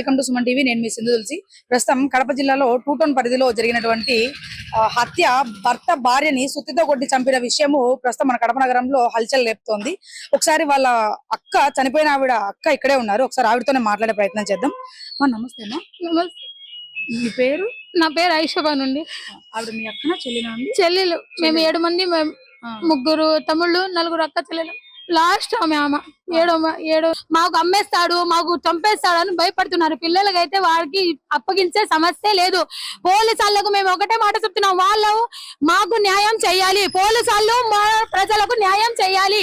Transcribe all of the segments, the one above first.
Welcome to Suman TV నేను మీ సింధు తులసి. ప్రస్తుతం కడప జిల్లాలో టూటౌన్ పరిధిలో జరిగినటువంటి హత్య భర్త భార్యని సుత్తితో కొట్టి చంపిన విషయము ప్రస్తుతం మన కడప నగరంలో హల్చల్ లేపుతోంది ఒకసారి వాళ్ళ అక్క చనిపోయిన ఆవిడ అక్క ఇక్కడే ఉన్నారు. ఒకసారి ఆవిడతోనే మాట్లాడే ప్రయత్నం చేద్దాం. నమస్తే నమస్తే. మీ పేరు? నా పేరు ఐషబా నుండి. ఆవిడ మీ అక్కన చెల్లినా అండి? చెల్లెలు. మేము ఏడు మంది ముగ్గురు తమ్ముళ్ళు నలుగురు అక్క చెల్లెలు. లాస్ట్ ఆమె ఆమె. ఏడో ఏడో. మాకు అమ్మేస్తాడు మాకు చంపేస్తాడు అని భయపడుతున్నారు. పిల్లలకైతే వాడికి అప్పగించే సమస్య లేదు. పోలీసు వాళ్ళకు మేము ఒకటే మాట చెప్తున్నాం. వాళ్ళు మాకు న్యాయం చేయాలి. పోలీసు వాళ్ళు మా ప్రజలకు న్యాయం చేయాలి.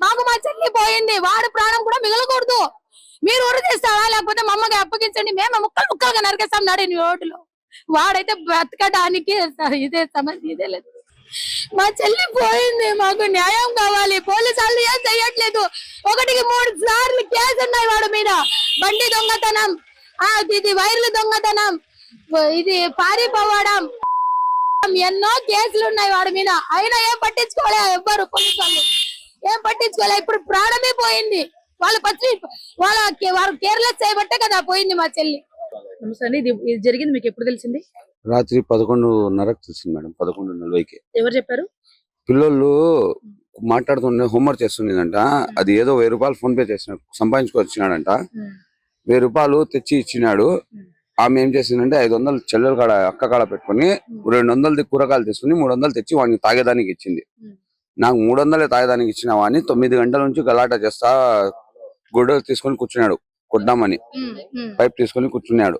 మాకు మా చెల్లి పోయింది. వాడు ప్రాణం కూడా మిగలకూడదు. మీరు ఊరు చేస్తారా లేకపోతే మా అమ్మకి అప్పగించండి. మేము ముక్కలు ముక్కలుగా నరికేస్తాం నడిని రోడ్లో వాడైతే బ్రతకడానికి ఇదే సమస్య ఇదే లేదు. మా చెల్లి పోయింది మాకు న్యాయం కావాలి. పోలీసు వాళ్ళు ఏం చెయ్యట్లేదు. ఒకటికి మూడు సార్లు కేసు ఉన్నాయి వాడు మీద. బండి దొంగతనం. ఆ ఇది వైర్లు దొంగతనం. ఇది పారిపోవడం. ఎన్నో కేసులు ఉన్నాయి వాడి మీద. అయినా ఏం పట్టించుకోలే ఎవ్వరు పోలీసు వాళ్ళు. ఏం పట్టించుకోలే. ఇప్పుడు ప్రాణమే పోయింది. వాళ్ళు పచ్చి వాళ్ళ వారు కేర్లెస్ చేయబట్టే కదా పోయింది మా చెల్లి. నమస్తే అండి. ఇది ఇది జరిగింది మీకు ఎప్పుడు తెలిసింది? రాత్రి పదకొండున్నరకు తెలిసింది మేడం పదకొండు నలభైకి. ఎవరు చెప్పారు? పిల్లోళ్ళు మాట్లాడుతుండే హోంవర్క్ చేస్తుండేదంట. అది ఏదో వెయ్యి రూపాయలు ఫోన్ పే చేసినాడు సంపాదించుకొచ్చినాడంట. వెయ్యి రూపాయలు తెచ్చి ఇచ్చినాడు. ఆమె ఏం చేసిందంటే ఐదు వందలు చెల్లెల కాడ అక్క కాడ పెట్టుకొని రెండు వందలది కూరగాయలు తీసుకుని మూడు వందలు తెచ్చి వాడిని తాగేదానికి ఇచ్చింది. నాకు మూడు వందలే తాగేదానికి ఇచ్చిన వాడిని తొమ్మిది గంటల నుంచి గలాట చేస్తా గొడ్డలు తీసుకొని కూర్చున్నాడు. కొద్దామని పైప్ తీసుకొని కూర్చున్నాడు.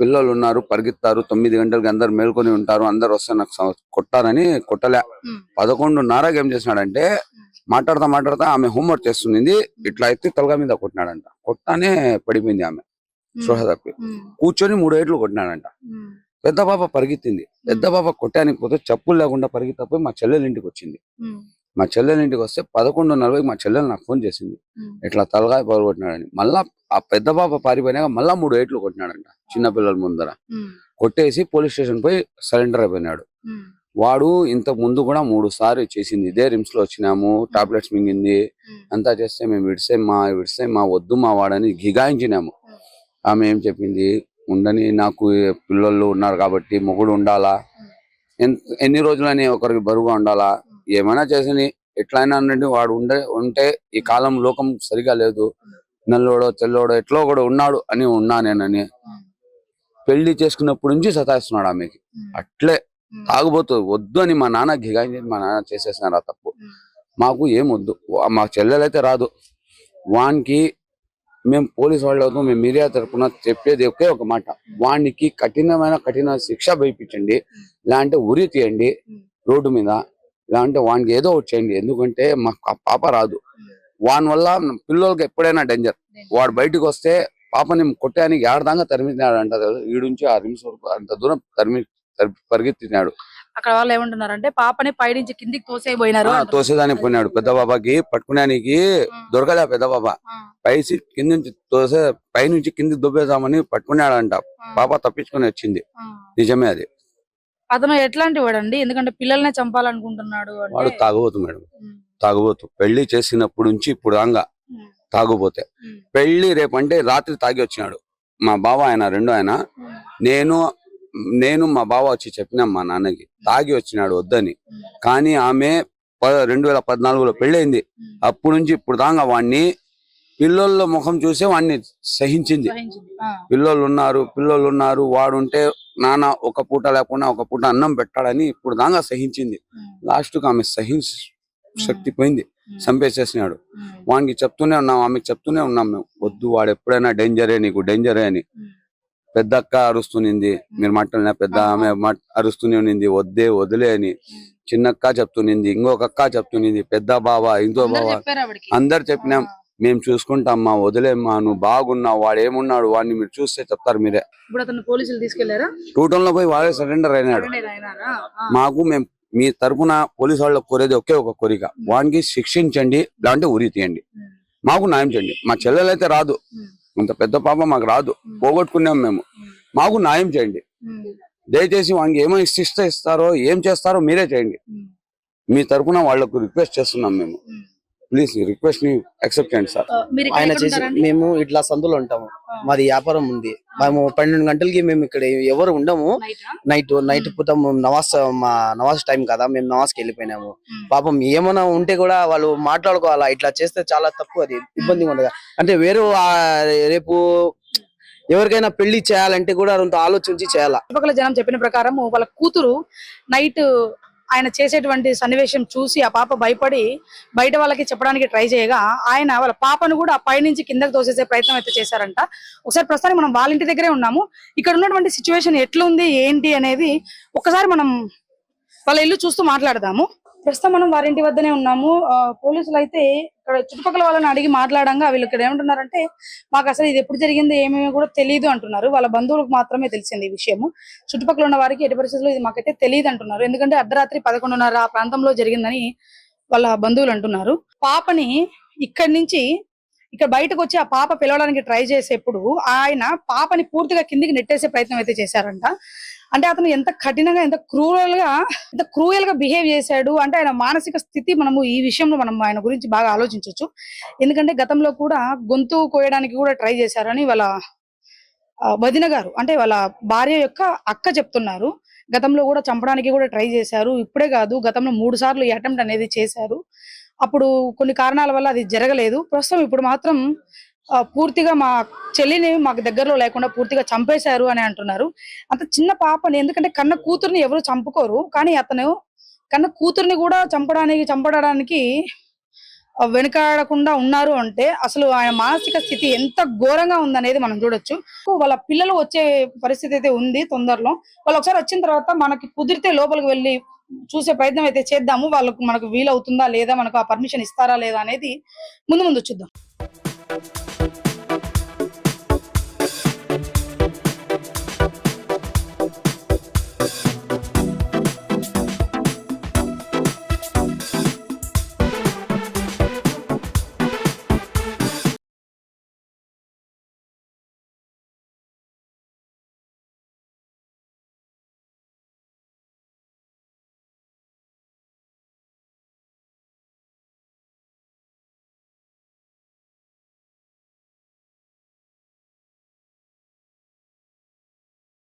పిల్లలు ఉన్నారు పరిగెత్తారు తొమ్మిది గంటలకి అందరు మేల్కొని ఉంటారు అందరు వస్తే నాకు కొట్టారని కొట్టలే. పదకొండున్నరకి ఏం చేసినాడంటే మాట్లాడతా మాట్లాడతా ఆమె హోంవర్క్ చేస్తుంది ఇట్లా అయితే తలగా మీద కొట్టినాడంట. కొట్టానే పడిపోయింది ఆమె స్పృహ తప్పి. కూర్చొని మూడు ఏట్లు కొట్టినాడంట. పెద్ద పాప పరిగెత్తింది. పెద్ద పాప కొట్టానికి పోతే చెప్పులు లేకుండా పరిగెత్తపోయి మా చెల్లెల ఇంటికి వచ్చింది. మా చెల్లెల ఇంటికి వస్తే పదకొండు నలభైకి మా చెల్లెలు నాకు ఫోన్ చేసింది. ఇట్లా తలగాయ పగలగొట్టినాడని. మళ్ళా ఆ పెద్ద పాప పారిపోయినాక మళ్ళా మూడు ఏట్లు కొట్టినాడంట. చిన్న పిల్లల ముందర కొట్టేసి పోలీస్ స్టేషన్ పోయి సరెండర్ అయిపోయినాడు. వాడు ఇంతకు ముందు కూడా మూడు సార్లు చేసింది. ఇదే రిమ్స్లో వచ్చినాము టాబ్లెట్స్ మింగింది. అంతా చేస్తే మేము విడిసే మా విడిసే మా వద్దు మా వాడని గిగాయించినాము ఆమె ఏం చెప్పింది? ఉండని నాకు పిల్లలు ఉన్నారు కాబట్టి మొగుడు ఉండాలా? ఎన్ని రోజులని ఒకరికి బరువుగా ఉండాలా? ఏమైనా చేసని. ఎట్లయినా అనండి వాడు ఉండే ఉంటే ఈ కాలం లోకం సరిగా లేదు. నల్లోడో తెల్లోడో ఎట్లో కూడా ఉన్నాడు అని ఉన్నా నేనని. పెళ్ళి చేసుకున్నప్పటి నుంచి సతాయిస్తున్నాడు ఆమెకి. అట్లే తాగుబోతు వద్దు అని మా నాన్న గిగాయించి మా నాన్న చేసేసినారు ఆ తప్పు. మాకు ఏం వద్దు. మా చెల్లెలైతే రాదు. వానికి మేము పోలీస్ వాళ్ళు అవుతాం మేము మీడియా తరపున చెప్పేది ఒకే ఒక మాట. వానికి కఠినమైన కఠిన శిక్ష భయపించండి లేదంటే ఉరి తీయండి రోడ్డు మీద లేదంటే వానికి ఏదో ఒకటి చేయండి. ఎందుకంటే మాకు ఆ పాప రాదు. వాని వల్ల పిల్లలకి ఎప్పుడైనా డేంజర్ వాడు బయటకు వస్తే పాపని కొట్టడానికి ఏడదాకా తరిమినాడంట ఈడుంచి ఆ రిమ్స్ వరకు అంత దూరం తరిమి తరి- పరిగెత్తినాడు. అక్కడ వాళ్ళు ఏమంటున్నారంటే పాపని పైనుంచి కిందికి తోసేయబోయినారు ఆ, తోసేదానికి పోయినాడు. పెద్ద బాబాకి పట్టుకునేనికి దొరకలే పెద్ద బాబా పైసి కింద నుంచి తోసే పైనుంచి కిందికి దుబ్బేద్దామని పట్టుకున్నాడంట. పాప తప్పించుకొని వచ్చింది. నిజమే అది. అతను ఎట్లాంటి వాడండి? ఎందుకంటే పిల్లల్నే చంపాలనుకుంటున్నాడు అంటే- వాడు తాగుబోతు మేడం. తాగుబోతు. పెళ్ళి చేసినప్పుడు నుంచి ఇప్పుడు దాకా తాగుబోతే. పెళ్ళి రేపంటే రాత్రి తాగి వచ్చినాడు. మా బావ ఆయన రెండు ఆయన. నేను నేను మా బావ వచ్చి చెప్పినాం మా నాన్నకి తాగి వచ్చినాడు వద్దని. కానీ ఆమె ప- రెండు వేల పద్నాలుగులో పెళ్ళైంది. ఉమ్. అప్పటి నుంచి ఇప్పుడు దాకా వాడిని పిల్లోళ్ళ ముఖం చూసే వాడిని సహించింది. పిల్లోళ్ళు ఉన్నారు పిల్లోళ్ళు ఉన్నారు వాడు ఉంటే నాన్న ఒక పూట లేకుండా ఒక పూట అన్నం పెట్టాడని ఇప్పుడు దాకా సహించింది. ఉమ్, లాస్ట్కు ఆమె సహించ శక్తి పోయింది చంపేసేసినాడు. వానికి చెప్తూనే ఉన్నాం ఆమెకు చెప్తూనే ఉన్నాం మేము. వద్దు వాడు ఎప్పుడైనా డేంజరే నీకు డేంజరే అని. పెద్ద అక్క అరుస్తునింది మీరు మాట్లాడిన పెద్ద ఆమె అరుస్తూనే ఉన్నింది వద్దే వదిలే అని. చిన్న అక్క చెప్తునింది ఇంకొక అక్క చెప్తునింది పెద్ద బావ ఇంకో బావ. అందరు చెప్పినాం మేము చూసుకుంటామ్మా వదిలేమ్మా నువ్వు బాగున్నావు వాడు ఏమున్నాడు వాడిని మీరు చూస్తే చెప్తారు మీరే. ఇప్పుడు అతను పోలీసులు తీసుకెళ్ళారా? టూటన్లో పోయి వాడే సరెండర్ అయినాడు. మాకు మేము మీ తరపున పోలీసు వాళ్ళకి కోరేది ఒకే ఒక కోరిక వానికి శిక్షించండి లేదంటే ఉరి తీయండి. మాకు న్యాయం చేయండి మా చెల్లెలైతే రాదు. ఇంత పెద్ద పాప మాకు రాదు పోగొట్టుకున్నాం మేము. మాకు న్యాయం చేయండి. దయచేసి వానికి ఏమో శిక్ష ఇస్తారో ఏం చేస్తారో మీరే చేయండి. మీ తరపున వాళ్ళకు రిక్వెస్ట్ చేస్తున్నాం మేము. ప్లీజ్ రిక్వెస్ట్ని యాక్సెప్ట్ చేయండి సార్. ఆయన చేసి? మేము ఇట్లా సందులో ఉంటాము. మాది వ్యాపారం ఉంది. మేము పన్నెండు గంటలకి మేము ఇక్కడ ఎవరు ఉండము. నైటా? నైట్ పూట మేము నవాజ్ మా నవాజ్ టైం కదా మేము నవాజ్కి వెళ్ళిపోయినాము. పాపం ఏమైనా ఉంటే కూడా వాళ్ళు మాట్లాడుకోవాలా? ఇట్లా చేస్తే చాలా తప్పు అది. ఇబ్బందిగా ఉండదు. అంటే వేరే ఆ- రేపు ఎవరికైనా పెళ్ళి చేయాలంటే కూడా కొంత ఆలోచించి చేయాలా? చుట్టుపక్కల జనం చెప్పిన ప్రకారం వాళ్ళ కూతురు నైట్ ఆయన చేసేటువంటి సన్నివేశం చూసి ఆ పాప భయపడి బయట వాళ్ళకి చెప్పడానికి ట్రై చేయగా ఆయన వాళ్ళ పాపను కూడా ఆ పైనుంచి కిందకి తోసేసే ప్రయత్నం అయితే చేశారంట. ఒకసారి ప్రస్తుతానికి మనం వాళ్ళ ఇంటి దగ్గరే ఉన్నాము. ఇక్కడ ఉన్నటువంటి సిచ్యువేషన్ ఎట్లుంది ఏంటి అనేది ఒకసారి మనం వాళ్ళ ఇల్లు చూస్తూ మాట్లాడదాము. ప్రస్తుతం మనం వారింటి వద్దనే ఉన్నాము. పోలీసులు అయితే ఇక్కడ చుట్టుపక్కల వాళ్ళని అడిగి మాట్లాడంగా వీళ్ళు ఇక్కడ ఏమంటున్నారంటే మాకు అసలు ఇది ఎప్పుడు జరిగింది? ఏమేమి కూడా తెలియదు అంటున్నారు. వాళ్ళ బంధువులకు మాత్రమే తెలిసింది ఈ విషయము. చుట్టుపక్కల ఉన్న వారికి ఎటు పరిస్థితుల్లో ఇది మాకైతే తెలియదు అంటున్నారు. ఎందుకంటే అర్ధరాత్రి పదకొండున్నర ఆ ప్రాంతంలో జరిగిందని వాళ్ళ బంధువులు అంటున్నారు. పాపని ఇక్కడి నుంచి ఇక్కడ బయటకు వచ్చి ఆ పాప పిలవడానికి ట్రై చేసేప్పుడు ఆయన పాపని పూర్తిగా కిందికి నెట్టేసే ప్రయత్నం అయితే చేశారంట. అంటే అతను ఎంత కఠినంగా ఎంత క్రూరల్గా ఎంత క్రూయల్గా బిహేవ్ చేశాడు అంటే ఆయన మానసిక స్థితి మనము ఈ విషయంలో మనం ఆయన గురించి బాగా ఆలోచించవచ్చు ఎందుకంటే గతంలో కూడా గొంతు కోయడానికి కూడా ట్రై చేశారని వాళ్ళ వదిన గారు అంటే వాళ్ళ భార్య యొక్క అక్క చెప్తున్నారు. గతంలో కూడా చంపడానికి కూడా ట్రై చేశారు. ఇప్పుడే కాదు గతంలో మూడు సార్లు ఈ అటెంప్ట్ అనేది చేశారు. అప్పుడు కొన్ని కారణాల వల్ల అది జరగలేదు. ప్రస్తుతం ఇప్పుడు మాత్రం పూర్తిగా మా చెల్లిని మాకు దగ్గరలో లేకుండా పూర్తిగా చంపేశారు అని అంటున్నారు. అంత చిన్న పాపని ఎందుకంటే కన్న కూతుర్ని ఎవరు చంపుకోరు కానీ అతను కన్న కూతుర్ని కూడా చంపడానికి చంపడానికి వెనుకాడకుండా ఉన్నారు అంటే అసలు ఆయన మానసిక స్థితి ఎంత ఘోరంగా ఉందనేది మనం చూడొచ్చు. వాళ్ళ పిల్లలు వచ్చే పరిస్థితి అయితే ఉంది తొందరలో. వాళ్ళు ఒకసారి వచ్చిన తర్వాత మనకి కుదిరితే లోపలికి వెళ్ళి చూసే ప్రయత్నం అయితే చేద్దాము. వాళ్ళకు మనకు వీలవుతుందా లేదా? మనకు ఆ పర్మిషన్ ఇస్తారా లేదా అనేది ముందు ముందు చూద్దాం.